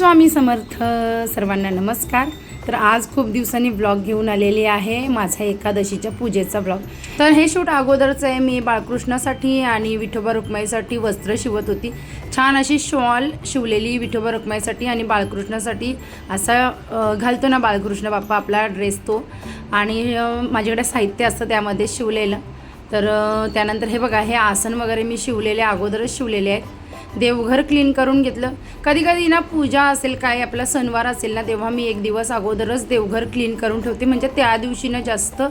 स्वामी समर्थ सर्वांना नमस्कार. तर आज खूप दिवसांनी ब्लॉग घेऊन आलेली आहे माझा एकादशीच्या पूजेचा ब्लॉग तर हे शूट अगोदरचं आहे. मी बाळकृष्णासाठी आणि विठोबा रुक्माईसाठी वस्त्र शिवत होती. छान अशी शॉल शिवलेली विठोबा रुक्माईसाठी आणि बाळकृष्णासाठी. असा घालतो ना बाळकृष्ण बाप्पा आपला ड्रेस तो. आणि माझ्याकडे साहित्य असतं त्यामध्ये शिवलेलं. तर त्यानंतर हे बघा हे आसन वगैरे मी शिवलेले अगोदरच शिवलेले आहेत. देवघर क्लीन करून घेतलं. कधी कधी ना पूजा असेल काय आपला सणवार असेल ना तेव्हा मी एक दिवस अगोदरच देवघर क्लीन करून ठेवते. म्हणजे त्या दिवशी ना जास्त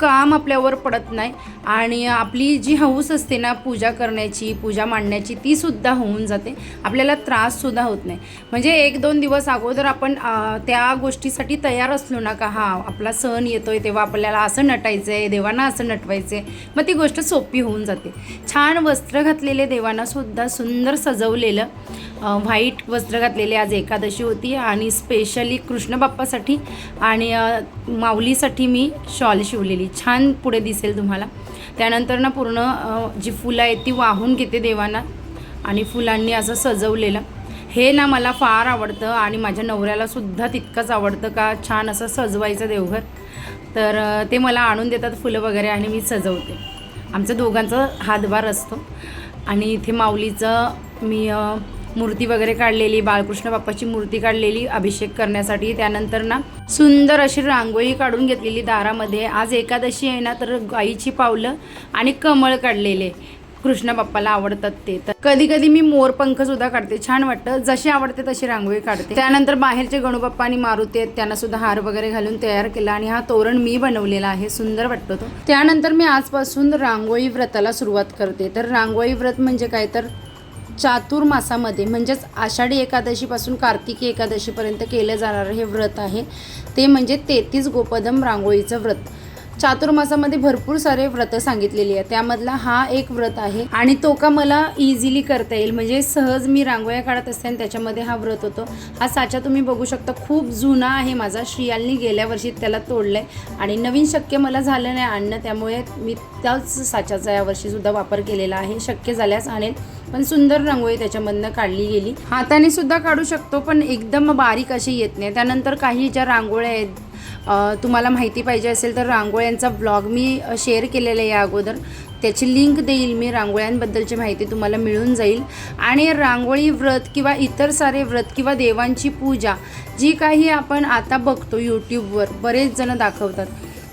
काम आपल्यावर पडत नाही. आणि आपली जी हौस असते ना पूजा करण्याची पूजा मांडण्याची ती सुद्धा होऊन जाते. आपल्याला त्राससुद्धा होत नाही. म्हणजे एक दोन दिवस अगोदर आपण त्या गोष्टीसाठी तयार असलो ना का हा आपला सण येतोय तेव्हा आपल्याला असं नटायचं आहे देवांना असं नटवायचं आहे मग ती गोष्ट सोपी होऊन जाते. छान वस्त्र घातलेले देवांना सुद्धा सुंदर सजवलेलं व्हाईट वस्त्र घातलेले आज एकादशी होती आणि स्पेशली कृष्ण बाप्पासाठी आणि माऊलीसाठी मी शॉल शिवलेली. छान पुढे दिसेल तुम्हाला. त्यानंतर ना पूर्ण जी फुलं आहेत ती वाहून घेते देवांना आणि फुलांनी असं सजवलेलं. हे ना मला फार आवडतं आणि माझ्या नवऱ्यालासुद्धा तितकंच आवडतं का छान असं सजवायचं देवघर. तर ते मला आणून देतात फुलं वगैरे आणि मी सजवते. आमचं दोघांचा हातभार असतो. आणि इथे माऊलीचं मी मूर्ती वगैरे काढलेली बाळकृष्ण बाप्पाची मूर्ती काढलेली अभिषेक करण्यासाठी. त्यानंतर ना सुंदर अशी रांगोळी काढून घेतलेली दारामध्ये. आज एकादशी आहे ना तर गाईची पावलं आणि कमळ काढलेले. कृष्ण बाप्पाला आवडतात ते. तर कधी कधी मी मोरपंख सुद्धा काढते. छान वाटतं. जशी आवडते तशी रांगोळी काढते. त्यानंतर बाहेरचे गणूबाप्पा आणि मारुती आहेत. त्यांना सुद्धा हार वगैरे घालून तयार केला आणि हा तोरण मी बनवलेला आहे. सुंदर वाटतो तो. त्यानंतर मी आजपासून रांगोळी व्रताला सुरुवात करते. तर रांगोळी व्रत म्हणजे काय? तर चातुर्मासामध्ये म्हणजेच आषाढी एकादशीपासून कार्तिकी एकादशीपर्यंत केलं जाणारं हे व्रत आहे. ते म्हणजे तेहतीस गोपदम रांगोळीचं व्रत. चातुर्मासामध्ये भरपूर सारे व्रत सांगितलेली आहे त्यामधला हा एक व्रत आहे. आणि तो का मला इझिली करता येईल. म्हणजे सहज मी रांगोळ्या काढत असते आणि त्याच्यामध्ये हा व्रत होतो. हा साचा तुम्ही बघू शकता खूप जुना आहे माझा. श्रियालनी गेल्या वर्षी त्याला तोडलं आहे आणि नवीन शक्य मला झालं नाही आणणं. त्यामुळे मी त्याच साच्याचा यावर्षीसुद्धा वापर केलेला आहे. शक्य झाल्यास आणेल. पण सुंदर रांगोळी त्याच्यामधनं काढली गेली. हाताने सुद्धा काढू शकतो पण एकदम बारीक अशी येत नाही. त्यानंतर काही ज्या रांगोळ्या आहेत तुम्हाला माहिती पाहिजे असेल तर रांगोळ्यांचा ब्लॉग मी शेअर केलेला आहे या अगोदर. त्याची लिंक देईल मी रांगोळ्यांबद्दलची माहिती तुम्हाला मिळून जाईल. आणि रांगोळी व्रत किंवा इतर सारे व्रत किंवा देवांची पूजा जी काही आपण आता बघतो यूट्यूबवर बरेच जण दाखवतात.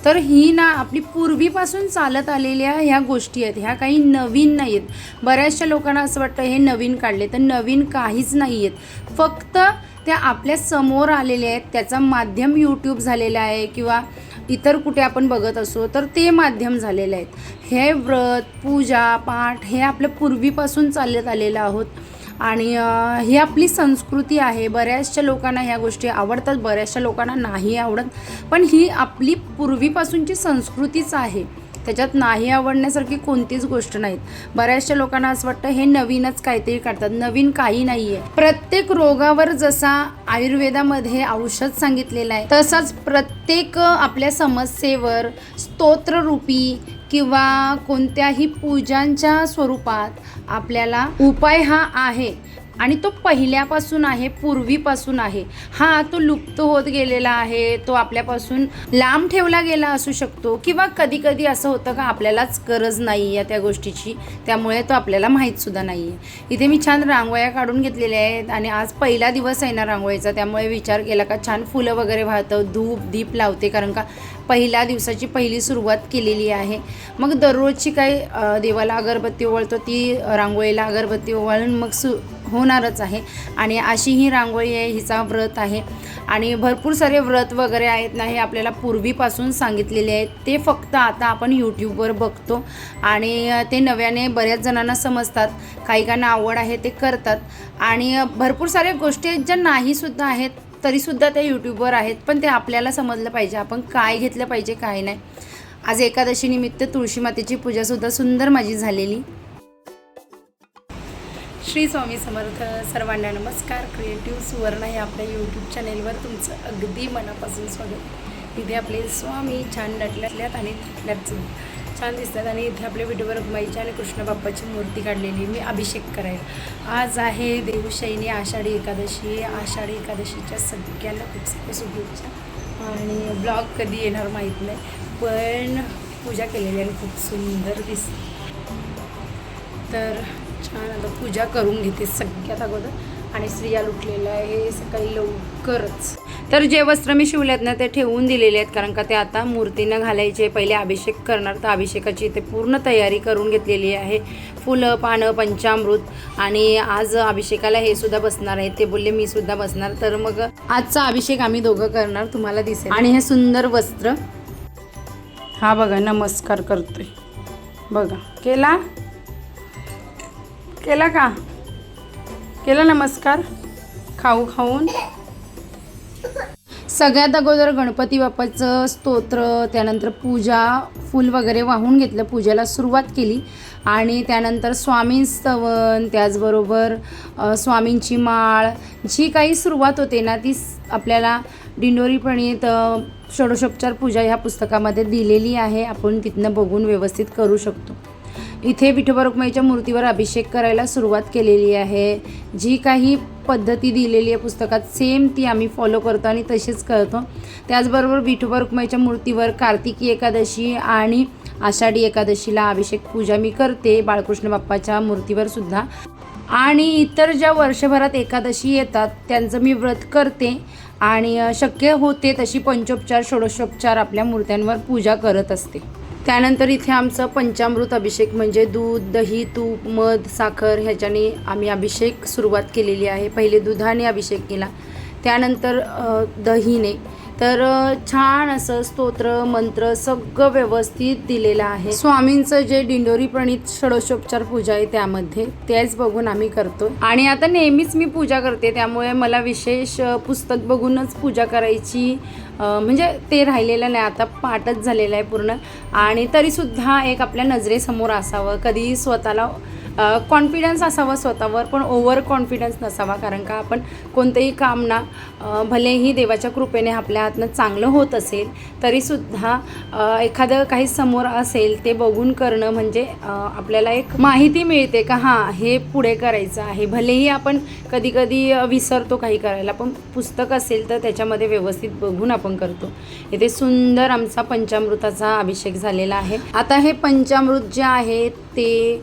तर ही ना आपली पूर्वीपासून चालत आलेल्या ह्या गोष्टी आहेत. ह्या काही नवीन नाही आहेत बऱ्याचशा लोकांना असं वाटतं हे नवीन काढले तर नवीन काहीच नाही आहेत फक्त त्या आपल्यासमोर आलेल्या आहेत त्याचं माध्यम यूट्यूब झालेलं आहे किंवा इतर कुठे आपण बघत असो तर ते माध्यम झालेलं आहेत. हे व्रत पूजा पाठ हे आपलं पूर्वीपासून चालत आलेलं आहोत. आणि ही आपली संस्कृती आहे. बऱ्याचशा लोकांना ह्या गोष्टी आवडतात बऱ्याचशा लोकांना नाही आवडत. पण ही आपली पूर्वीपासूनची संस्कृतीच आहे. त्याच्यात नाही आवडण्यासारखी कोणतीच गोष्ट नाहीत. बऱ्याचशा लोकांना असं वाटतं हे नवीनच काहीतरी काढतात. नवीन काही नाही आहे प्रत्येक रोगावर जसा आयुर्वेदामध्ये औषध सांगितलेलं आहे तसंच प्रत्येक आपल्या समस्येवर स्तोत्ररूपी किंवा कोणत्याही पूजांच्या स्वरूपात आपल्याला उपाय हा आहे. आणि तो पहिल्यापासून आहे पूर्वीपासून आहे. हा तो लुप्त होत गेलेला आहे तो आपल्यापासून लांब ठेवला गेला असू शकतो किंवा कधी कधी असं होतं का आपल्यालाच गरज नाही आहे त्या गोष्टीची त्यामुळे तो आपल्याला माहीतसुद्धा नाही आहे इथे मी छान रांगोळ्या काढून घेतलेल्या आहेत आणि आज पहिला दिवस आहे ना रांगोळीचा त्यामुळे विचार केला का छान फुलं वगैरे वाहतं धूप दीप लावते कारण का पहिल्या दिवसाची पहिली सुरुवात केलेली आहे. मग दररोजची काही देवाला अगरबत्ती ओवाळतो ती रांगोळीला अगरबत्ती ओवाळून मग सु होणारच आहे. आणि अशी ही रांगोळी आहे हिचा व्रत आहे. आणि भरपूर सारे व्रत वगैरे आहेत ना हे आपल्याला पूर्वीपासून सांगितलेले आहेत. ते फक्त आता आपण यूट्यूबवर बघतो. आणि ते नव्याने बऱ्याच जणांना समजतात. काही काहींना आवड आहे ते करतात. आणि भरपूर साऱ्या गोष्टी आहेत ज्या नाहीसुद्धा आहेत तरीसुद्धा त्या यूट्यूबवर आहेत. पण ते आपल्याला समजलं पाहिजे. आपण काय घेतलं पाहिजे काय नाही. आज एकादशी निमित्त तुळशी मातेची पूजासुद्धा सुंदर माझी झालेली. श्री स्वामी समर्थ सर्वांना नमस्कार. क्रिएटिव्ह सुवर्ण या आपल्या यूट्यूब चॅनेलवर तुमचं अगदी मनापासून स्वागत. इथे आपले स्वामी छान नटल्यात आणि थकल्यात छान दिसतात आणि इथे आपल्या विठोबा रखुमाईची आणि कृष्ण बाप्पाची मूर्ती काढलेली मी अभिषेक करायला. आज आहे देवशैनी आषाढी एकादशी. आषाढी एकादशीच्या सगळ्यांना खूप साऱ्या शुभेच्छा. आणि ब्लॉग कधी येणार माहीत नाही पण पूजा केलेली आणि खूप सुंदर दिसते. तर छान आता पूजा करून घेते सगळ्यात अगोदर. आणि स्त्रिया लुटलेलं आहे सकाळी लवकरच. तर जे वस्त्र मी शिवलेत ना ते ठेवून दिलेले आहेत कारण का ते आता मूर्तीनं घालायचे पहिले अभिषेक करणार तर अभिषेकाची इथे पूर्ण तयारी करून घेतलेली आहे. फुलं पानं पंचामृत आणि आज अभिषेकाला हे सुद्धा बसणार आहे. ते बोलले मी सुद्धा बसणार. तर मग आजचा अभिषेक आम्ही दोघं करणार तुम्हाला दिसेल. आणि हे सुंदर वस्त्र. हा बघा नमस्कार करतोय. बघा केला? केला का? केला नमस्कार? खाऊ खाऊन? सगळ्यात अगोदर गणपती बाप्पाचं स्तोत्र त्यानंतर पूजा फूल वगैरे वाहून घेतलं पूजेला सुरुवात केली. आणि त्यानंतर स्वामी स्तवन त्याचबरोबर स्वामींची माळ. जी काही सुरुवात होते ना ती आपल्याला दिंडोरीपणीत प्रणित पूजा ह्या पुस्तकामध्ये दिलेली आहे. आपण तिथनं बघून व्यवस्थित करू शकतो. इथे विठोबा रुक्माईच्या मूर्तीवर अभिषेक करायला सुरुवात केलेली आहे. जी काही पद्धती दिलेली आहे पुस्तकात सेम ती आम्ही फॉलो करतो आणि तशीच करतो. त्याचबरोबर विठोबा रुक्माईच्या मूर्तीवर कार्तिकी एकादशी आणि आषाढी एकादशीला अभिषेक पूजा मी करते बाळकृष्ण बाप्पाच्या मूर्तीवर सुद्धा. आणि इतर ज्या वर्षभरात एकादशी येतात त्यांचं मी व्रत करते. आणि शक्य होते तशी पंचोपचार षोडशोपचार आपल्या मूर्त्यांवर पूजा करत असते. त्यानंतर इथे आमचं पंचामृत अभिषेक म्हणजे दूध दही तूप मध साखर ह्याच्याने आम्ही अभिषेक सुरुवात केलेली आहे. पहिले दुधाने अभिषेक केला. त्यानंतर दहीने तर छान असं स्तोत्र मंत्र सगळं व्यवस्थित दिलेलं आहे. स्वामींचं जे दिंडोरी प्रणित षडोशोपचार पूजा आहे त्यामध्ये तेच बघून आम्ही करतो आणि आता नेहमीच मी पूजा करते त्यामुळे मला विशेष पुस्तक बघूनच पूजा करायची म्हणजे ते राहिलेलं नाही आता पाठच झालेलं आहे पूर्ण. आणि तरीसुद्धा एक आपल्या नजरेसमोर असावं कधी स्वतःला कॉन्फिडन्स असावा स्वतःवर पण ओव्हर कॉन्फिडन्स नसावा. कारण का आपण कोणतंही काम ना भलेही देवाच्या कृपेने आपल्या हातनं चांगलं होत असेल तरीसुद्धा एखादं काही समोर असेल ते बघून करणं म्हणजे आपल्याला एक माहिती मिळते का हां हे पुढे करायचं आहे. भलेही आपण कधी कधी विसरतो काही करायला पण पुस्तक असेल तर त्याच्यामध्ये व्यवस्थित बघून आपण करतो. इथे सुंदर आमचा पंचामृताचा अभिषेक झालेला आहे. आता हे पंचामृत जे आहे ते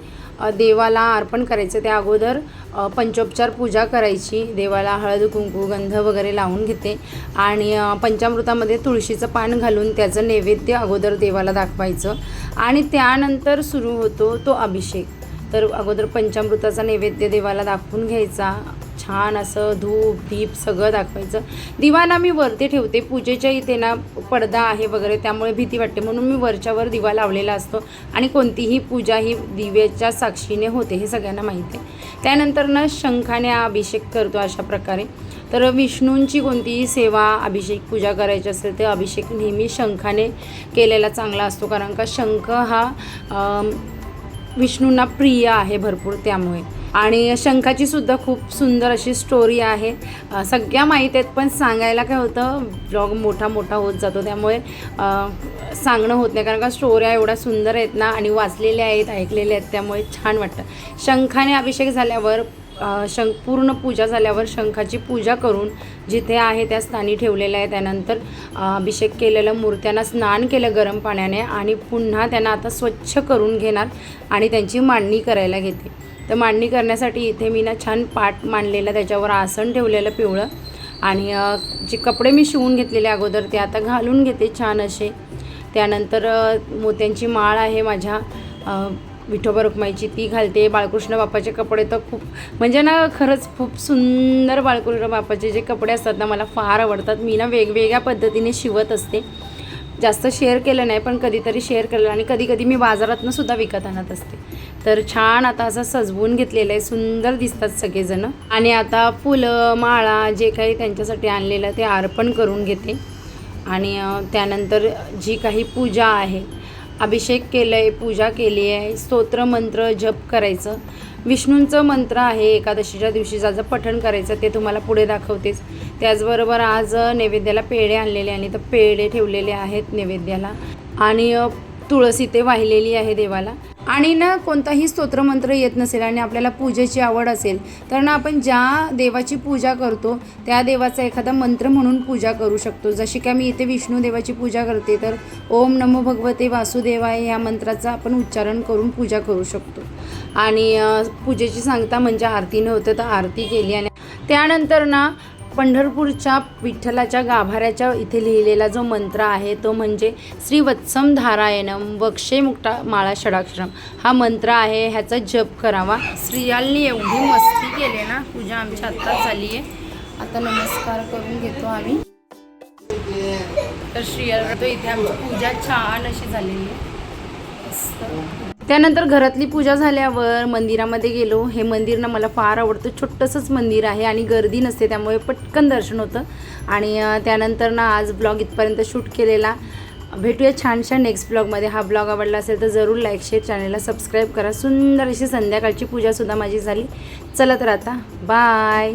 देवाला अर्पण करायचं. त्या अगोदर पंचोपचार पूजा करायची. देवाला हळद कुंकू गंध वगैरे लावून घेते. आणि पंचामृतामध्ये तुळशीचं पान घालून त्याचं नैवेद्य अगोदर देवाला दाखवायचं. आणि त्यानंतर सुरू होतो तो अभिषेक. तर अगोदर पंचामृताचा नैवेद्य देवाला दाखवून घ्यायचा. छान असं धूप दीप सगळं दाखवायचं. दिवा ना मी वरती ठेवते. पूजेच्या इथे ना पडदा आहे वगैरे त्यामुळे भीती वाटते. म्हणून मी वरच्यावर दिवा लावलेला असतो. आणि कोणतीही पूजा ही दिव्याच्या साक्षीने होते हे सगळ्यांना माहिती आहे. त्यानंतर ना शंखाने अभिषेक करतो अशा प्रकारे. तर विष्णूंची कोणतीही सेवा अभिषेक पूजा करायची असेल तर अभिषेक नेहमी शंखाने केलेला चांगला असतो. कारण का शंख हा विष्णूंना प्रिय आहे भरपूर त्यामुळे. आणि शंखाची सुद्धा खूप सुंदर अशी स्टोरी आहे. सगळ्या माहीत आहेत पण सांगायला काय होतं ब्लॉग मोठा मोठा होत जातो. त्यामुळे सांगणं होत नाही कारण का स्टोऱ्या एवढ्या सुंदर आहेत ना आणि वाचलेल्या आहेत ऐकलेल्या आहेत त्यामुळे छान वाटतं. शंखाने अभिषेक झाल्यावर शंख पूर्ण पूजा झाल्यावर शंखाची पूजा करून जिथे आहे त्या स्थानी ठेवलेलं आहे त्यानंतर अभिषेक केलेलं मूर्त्यांना स्नान केलं गरम पाण्याने आणि पुन्हा त्यांना आता स्वच्छ करून घेणार आणि त्यांची मांडणी करायला घेते. तर मांडणी करण्यासाठी इथे मी ना छान पाट मांडलेलं त्याच्यावर आसन ठेवलेलं पिवळं. आणि जे कपडे मी शिवून घेतलेले अगोदर ते आता घालून घेते छान असे. त्यानंतर मोत्यांची माळ आहे माझ्या. विठोबा रुक्माईची ती घालते. बाळकृष्ण बाप्पाचे कपडे तर खूप म्हणजे ना खरंच खूप सुंदर बाळकृष्ण बाप्पाचे जे कपडे असतात ना मला फार आवडतात. मी ना वेगवेगळ्या पद्धतीने शिवत असते. जास्त शेअर केलं नाही पण कधीतरी शेअर केलं आणि कधी कधी मी बाजारातनं सुद्धा विकत आणत असते. तर छान आता असं सजवून घेतलेलं आहे सुंदर दिसतात सगळेजण. आणि आता फुलं माळा जे काही त्यांच्यासाठी आणलेलं ते अर्पण करून घेते. आणि त्यानंतर जी काही पूजा आहे अभिषेक केलं आहे पूजा केली आहे स्तोत्र मंत्र जप करायचं. विष्णूंचं मंत्र आहे एकादशीच्या दिवशी ज्याचं पठण करायचं ते तुम्हाला पुढे दाखवतेच. त्याचबरोबर आज नैवेद्याला पेढे आणलेले आणि तर पेढे ठेवलेले आहेत नैवेद्याला. आणि तुळस इथे वाहिलेली आहे देवाला. आणि ना कोणताही स्तोत्रमंत्र येत नसेल आणि आपल्याला पूजेची आवड असेल तर ना आपण ज्या देवाची पूजा करतो त्या देवाचा एखादा मंत्र म्हणून पूजा करू शकतो. जशी की मी इथे विष्णू देवाची पूजा करते तर ओम नमो भगवते वासुदेवाय या मंत्राचा आपण उच्चारण करून पूजा करू शकतो. आणि पूजेची सांगता म्हणजे आरतीनं होतं तर आरती केली. आणि त्यानंतर ना पंढरपूरच्या विठ्ठलाच्या गाभाऱ्याच्या इथे लिहिलेला जो मंत्र आहे तो म्हणजे श्री वत्सम धारायणम वक्षे मुक्ता माळा षडाक्षरम. हा मंत्र आहे ह्याचा जप करावा. स्त्रियांनी एवढी मस्ती केली ना पूजा आमची आत्ताच झाली आहे. आता नमस्कार करून घेतो आम्ही. तर श्रीयाला तो इथे आमची पूजा छान अशी झालेली आहे. त्यानंतर घरातली पूजा झाल्यावर मंदिरामध्ये गेलो. हे मंदिर ना मला फार आवडतं. छोटंसंच मंदिर आहे आणि गर्दी नसते त्यामुळे पटकन दर्शन होतं. आणि त्यानंतर ना आज ब्लॉग इथपर्यंत शूट केलेला. भेटूया छानशा नेक्स्ट ब्लॉगमध्ये. हा ब्लॉग आवडला असेल तर जरूर लाईक शेअर चॅनलला सबस्क्राईब करा. सुंदर अशी संध्याकाळची पूजासुद्धा माझी झाली. चला तर आता. बाय